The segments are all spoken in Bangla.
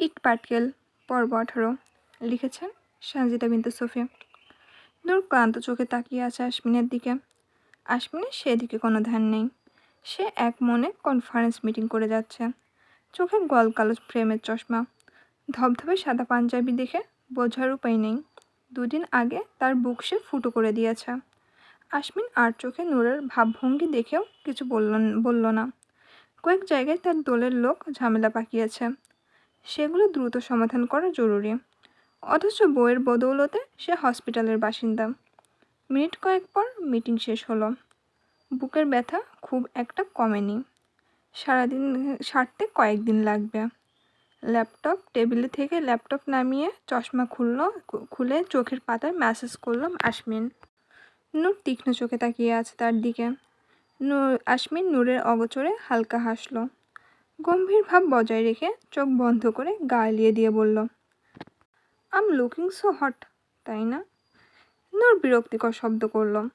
ইট পাটকেল, পর্ব আঠারো, লিখেছেন সঞ্জিতা বিন্তু সোফিয়া নূর ক্লান্ত চোখে তাকিয়ে আছে আশমিনের দিকে। আশমিনের সেদিকে কোনো ধ্যান নেই। সে এক মনে কনফারেন্স মিটিং করে যাচ্ছে। চোখে গল কালো ফ্রেমের চশমা। ধবধবে সাদা পাঞ্জাবি দেখে বোঝার উপায় নেই। দুদিন আগে তার বুক সে ফুটো করে দিয়েছে। আশমিন আর চোখে নূরের ভাবভঙ্গি দেখেও কিছু বলল বলল না। কয়েক জায়গায় তার দলের লোক ঝামেলা পাকিয়েছে। সেগুলো দ্রুত সমাধান করা জরুরি। অথচ বইয়ের বদৌলতে সে হসপিটালের বাসিন্দা। মিনিট কয়েক পর মিটিং শেষ হলো। বুকের ব্যথা খুব একটা কমেনি। সারাদিন, সারতে কয়েকদিন লাগবে। ল্যাপটপ, টেবিলে থেকে ল্যাপটপ নামিয়ে চশমা খুললো খুলে চোখের পাতায় ম্যাসেজ করল আশমিন। নূর তীক্ষ্ণ চোখে তাকিয়ে আছে তার দিকে। নূর, আশমিন নূরের অগোচরে হালকা হাসলো। গম্ভীর ভাব বজায় রেখে চোখ বন্ধ করে গা এলিয়ে দিয়ে বলল আম লুকিং সো হট তাই না? নূর বিরক্তিকর শব্দ করল।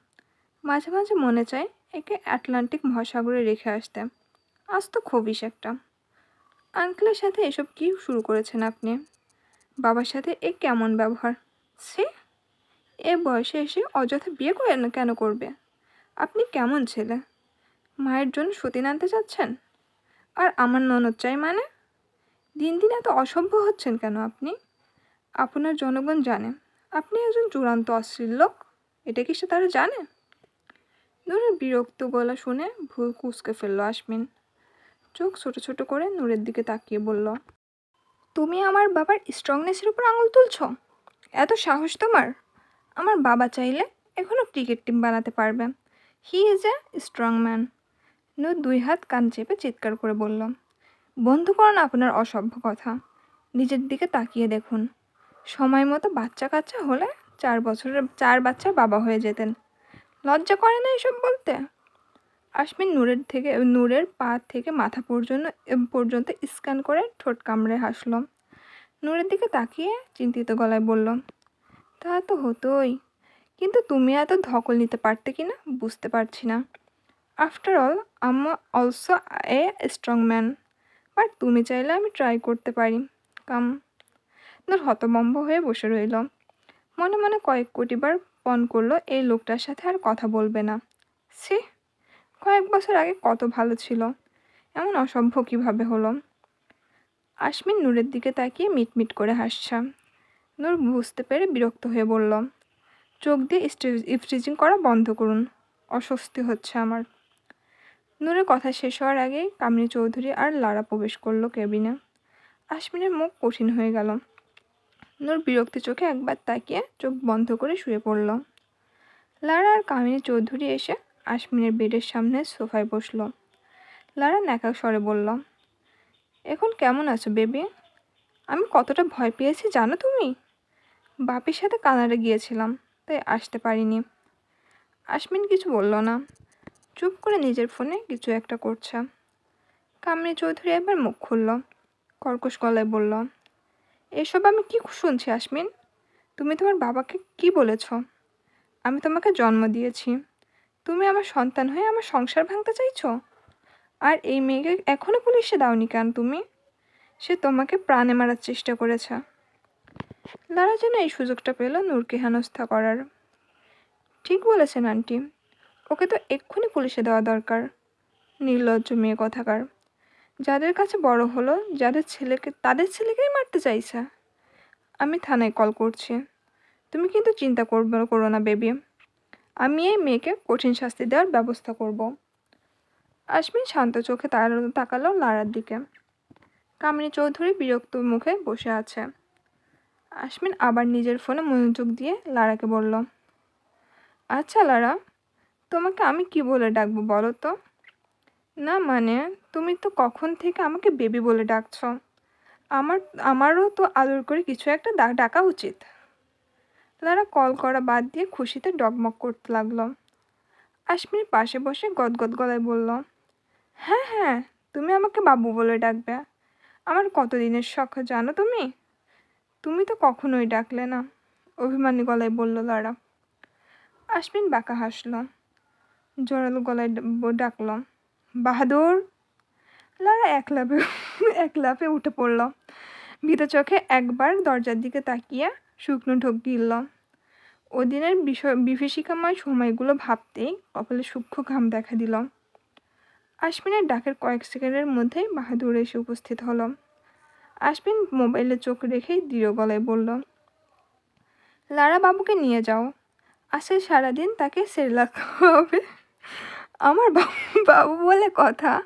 মাঝে মাঝে মনে চায় একে আটলান্টিক মহাসাগরে রেখে আসতে। আজ তো খবিস একটা। আঙ্কেলের সাথে এসব কি শুরু করেছেন আপনি? বাবার সাথে এ কেমন ব্যবহার? সে এ বয়সে এসে অযথা বিয়ে করে কেন করবে? আপনি কেমন ছেলে? মায়ের জন্য সতীন আনতে চাচ্ছেন? আর আমার ননদ চাই মানে? দিন দিন এত অসভ্য হচ্ছেন কেন আপনি? আপনার জনগণ জানে। আপনি একজন চূড়ান্ত অশ্লীল লোক, এটা কি সে তারা জানে? নূরের বিরক্ত গলা শুনে ভুল কুচকে ফেলল আসমিন চোখ ছোট ছোট করে নূরের দিকে তাকিয়ে বলল, তুমি আমার বাবার স্ট্রংনেসের উপর আঙুল তুলছ? এত সাহস তোমার? আমার বাবা চাইলে এখনও ক্রিকেট টিম বানাতে পারবে। He is a strong man Noor দুই হাত কান চেপে চিৎকার করে বলল, বন্ধ করুন আপনার অসভ্য কথা। নিজের দিকে তাকিয়ে দেখুন। সময় মতো বাচ্চা কাচ্চা হলে চার বছরের, চার বাচ্চার বাবা হয়ে যেতেন। লজ্জা করে না এসব বলতে? আশমিন নূরের থেকে, নূরের পা থেকে মাথা পর্যন্ত পর্যন্ত স্ক্যান করে ঠোঁট কামড়ে হাসল। নূরের দিকে তাকিয়ে চিন্তিত গলায় বলল, তা তো হতোই। কিন্তু তুমি এত ধকল নিতে পারতে কি না বুঝতে পারছি না। After all I'm also a strong man but তুমি চাইলে আমি ট্রাই করতে পারি। কাম। নূর হতবম্ব হয়ে বসে রইল। মনে মনে কয়েক কোটিবার পণ করল এই লোকটার সাথে আর কথা বলবে না। সে কয়েক বছর আগে কত ভালো ছিল। এমন অসভ্য কীভাবে হলো? আশমিন নূরের দিকে তাকিয়ে মিটমিট করে হাসছে। নূর বুঝতে পেরে বিরক্ত হয়ে বলল, চোখ দিয়ে স্ট্রিচিং করা বন্ধ করুন। অস্বস্তি হচ্ছে আমার। নূরের কথা শেষ হওয়ার আগেই কামিনী চৌধুরী আর লারা প্রবেশ করল কেবিনে। আশমিনের মুখ কঠিন হয়ে গেল। নূর বিরক্তি চোখে একবার তাকিয়ে চোখ বন্ধ করে শুয়ে পড়ল। লারা আর কামিনী চৌধুরী এসে আশমিনের বেডের সামনে সোফায় বসল। লারা ন্যাকা স্বরে বলল, এখন কেমন আছো বেবি? আমি কতটা ভয় পেয়েছি জানো তুমি? বাপির সাথে কানাডা গিয়েছিলাম, তাই আসতে পারিনি। আশমিন কিছু বলল না। চুপ করে নিজের ফোনে কিছু একটা করছে। কামিনী চৌধুরী একবার মুখ খুলল, কর্কশ গলায় বলল, এসব আমি কি শুনছি আশমিন? তুমি তোমার বাবাকে কি বলেছ? আমি তোমাকে জন্ম দিয়েছি। তুমি আমার সন্তান হয়ে আমার সংসার ভাঙতে চাইছো? আর এই মেয়েকে এখনও পুলিশে দাওনি কেন তুমি? সে তোমাকে প্রাণে মারার চেষ্টা করেছে। লারা যেন এই সুযোগটা পেল নূরকে হেনস্থা করার। ঠিক বলেছেন, আন্টি। ওকে তো এক্ষুনি পুলিশে দেওয়া দরকার। নির্লজ্জ মেয়ে কথাকার। যাদের কাছে বড় হলো, যাদের ছেলেকে, তাদের ছেলেকেই মারতে চাইছে। আমি থানায় কল করছি। তুমি কিন্তু চিন্তা করবে, করো না বেবি। আমি এই মেয়েকে কঠিন শাস্তি দেওয়ার ব্যবস্থা করব। আশমিন শান্ত চোখে তাকালো লারার দিকে। কামিনী চৌধুরী বিরক্ত মুখে বসে আছে। আশমিন আবার নিজের ফোনে মনোযোগ দিয়ে লারাকে বলল আচ্ছা লারা তোমাকে আমি কি বলে ডাকবো বলো তো? না মানে তুমি তো কখন থেকে আমাকে বেবি বলে ডাকছ? আমার, আমারও তো আদর করে কিছু একটা ডাকা উচিত। লারা কল করা বাদ দিয়ে খুশিতে ডগমগ করতে লাগল। আশমির পাশে বসে গদগদ গলায় বলল হ্যাঁ হ্যাঁ তুমি আমাকে বাবু বলে ডাকবে। আমার কত দিনের শখ জানো তুমি? তুমি তো কখনোই ডাকলে না, অভিমানী গলায় বলল লারা আশমিন বাঁকা হাসলো। জোরালো গলায় ডাকল বাহাদুর! লারা এক লাফে এক লাফে উঠে পড়ল। ভীত চোখে একবার দরজার দিকে তাকিয়ে শুকনো ঢোক গিলল ওদিনের বিষয়, বিভীষিকাময় সময়গুলো ভাবতেই কপালে সূক্ষ্ম ঘাম দেখা দিল। আশমিনের ডাকের কয়েক সেকেন্ডের মধ্যেই বাহাদুর এসে উপস্থিত হলো। আশমিন মোবাইলে চোখ রেখেই দৃঢ় গলায় বলল, লারা বাবুকে নিয়ে যাও। আসে সারাদিন তাকে সেরেলাক হবে আমার বাবু বলে কথা।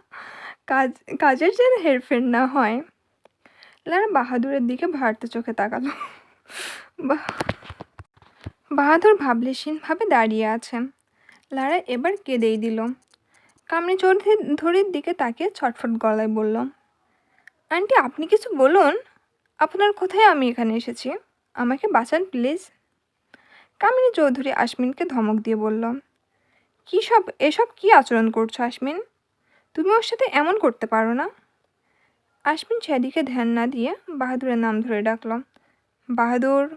কাজ, কাজের যেন হেরফের না হয়। লারা বাহাদুরের দিকে ভারতে চোখে তাকালো। বাহ। বাহাদুর ভাবলেশীনভাবে দাঁড়িয়ে আছে। লারা এবার কেঁদেই দিল। কামনি চৌধুরী ধরির দিকে তাকিয়ে ছটফট গলায় বলল, আন্টি, আপনি কিছু বলুন? আপনার কোথায় আমি এখানে এসেছি? আমাকে বাঁচান, প্লিজ? কামিনী চৌধুরী আশমিনকে ধমক দিয়ে বলল কী সব, এসব কি আচরণ করছ, আশমিন? তুমি ওর সাথে এমন করতে পারো না। আশমিন সেদিকে ধ্যান না দিয়ে বাহাদুরের নাম ধরে ডাকলাম বাহাদুর।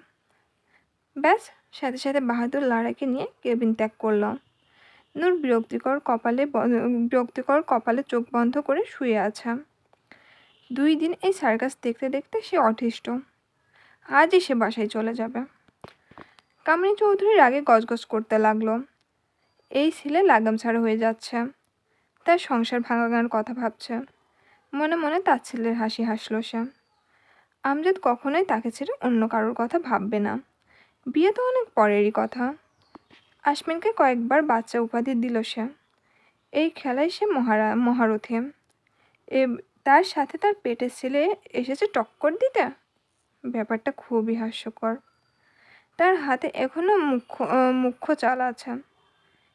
ব্যাস, সাথে সাথে বাহাদুর লাড়াকে নিয়ে কেবিন ত্যাগ করল। নূর বিরক্তিকর কপালে বিরক্তিকর কপালে চোখ বন্ধ করে শুয়ে আছে। দুই দিন এই সার্কাস দেখতে দেখতে সে অতিষ্ঠ। আজই সে বাসায় চলে যাবে। কামিনী চৌধুরীর আগে গজগজ করতে লাগল। এই ছেলে লাগাম ছাড়া হয়ে যাচ্ছে। তার সংসার ভাঙানোর কথা ভাবছে। মনে মনে তার ছেলের হাসি হাসলো সে। আমজাদ কখনোই তাকে ছেড়ে অন্য কারোর কথা ভাববে না। বিয়ে তো অনেক পরেরই কথা। আশমিনকে কয়েকবার বাচ্চা উপাধি দিল সে। এই খেলায় সে মহারা, মহারথী। এ, তার সাথে তার পেটের ছেলে এসেছে টক্কর দিতে? ব্যাপারটা খুবই হাস্যকর। তার হাতে এখনও মুখ্য মুখ্য চাল আছে।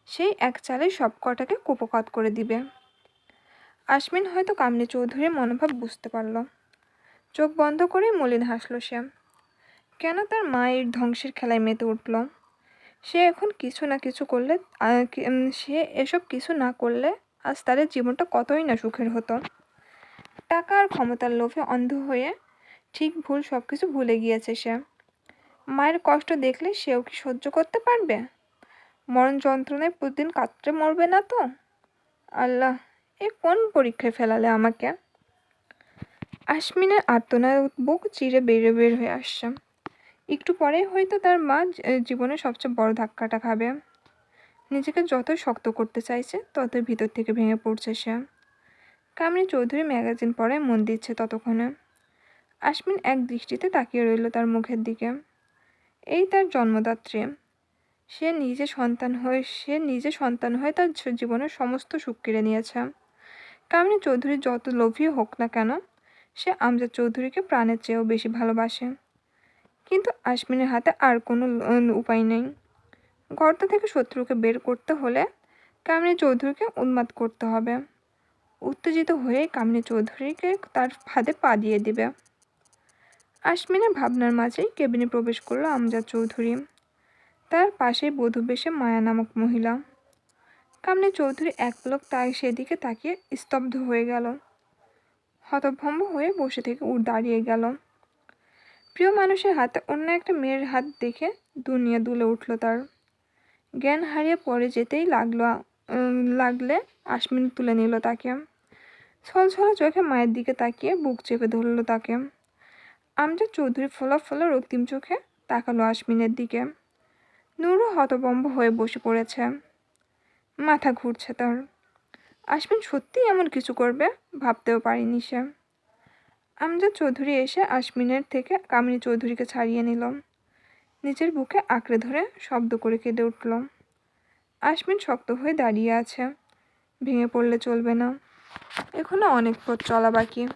সেই এক চালে সব কটাকে কুপকাত করে দিবে। আশমিন হয়তো কামনি চৌধুরীর মনোভাব বুঝতে পারল। চোখ বন্ধ করেই মলিন হাসল সে। কেন তার মায়ের ধ্বংসের খেলায় মেতে উঠল? সে এখন কিছু না কিছু করলে সে এসব কিছু না করলে আজ তাদের জীবনটা কতই না সুখের হতো। টাকা আর ক্ষমতার লোভে অন্ধ হয়ে ঠিক ভুল সব কিছু ভুলে গিয়েছে সে। মায়ের কষ্ট দেখলে সেও কি সহ্য করতে পারবে? মরণ যন্ত্রণায় প্রতিদিন কাতরে মরবে না তো? আল্লাহ, এ কোন পরীক্ষায় ফেলালে আমাকে? আশমিনের আর্তনাদ বুক চিরে বেড়ে বের হয়ে আসছে। একটু পরেই হয়তো তার মা জীবনে সবচেয়ে বড় ধাক্কাটা খাবে। নিজেকে যত শক্ত করতে চাইছে, ততই ভিতর থেকে ভেঙে পড়ছে সে। কামিনী চৌধুরী ম্যাগাজিন পড়ায় মন দিচ্ছে ততক্ষণে। আশমিন এক দৃষ্টিতে তাকিয়ে রইল তার মুখের দিকে। এই তার জন্মদাত্রী। সে নিজে সন্তান হয়ে, সে নিজে সন্তান হয়ে তার জীবনের সমস্ত সুখ কেড়ে নিয়েছে। কামিনী চৌধুরী যত লোভী হোক না কেন, সে আমজাদ চৌধুরীকে প্রাণের চেয়েও বেশি ভালোবাসে। কিন্তু আশমিনের হাতে আর কোনো উপায় নেই। গর্ত থেকে শত্রুকে বের করতে হলে কামিনী চৌধুরীকে উন্মাদ করতে হবে। উত্তেজিত হয়ে কামিনী চৌধুরীকে তার ফাঁদে পা দিয়ে দিবে। আশমিনের ভাবনার মাঝেই কেবিনে প্রবেশ করল আমজাদ চৌধুরী। তার পাশেই বধূ বেশে মায়া নামক মহিলা। কামনে চৌধুরী এক পলক তাই সেদিকে তাকিয়ে স্তব্ধ হয়ে গেল। হতভম্ব হয়ে বসে থেকে উঠ দাঁড়িয়ে গেল। প্রিয় মানুষের হাতে অন্য একটা মেয়ের হাত দেখে দুনিয়া দুলে উঠল তার। জ্ঞান হারিয়ে পরে যেতেই লাগল লাগলে আশমিন তুলে নিল তাকে। ছলছলা চোখে মায়ের দিকে তাকিয়ে বুক চেপে ধরলো তাকে। আমজাদ চৌধুরী ফলা ফলা রক্তিম চোখে তাকালো আশমিনের দিকে। নুরু হতবম্ব হয়ে বসে পড়েছে। মাথা ঘুরছে তার। আশমিন সত্যিই এমন কিছু করবে? ভাবতেও পারিনি সে। আমজাদ চৌধুরী এসে আশমিনের থেকে কামিনী চৌধুরীকে ছাড়িয়ে নিল। নিজের বুকে আঁকড়ে ধরে শব্দ করে কেঁদে উঠল। আশমিন শক্ত হয়ে দাঁড়িয়ে আছে। ভেঙে পড়লে চলবে না। এখনও অনেক পথ চলা বাকি।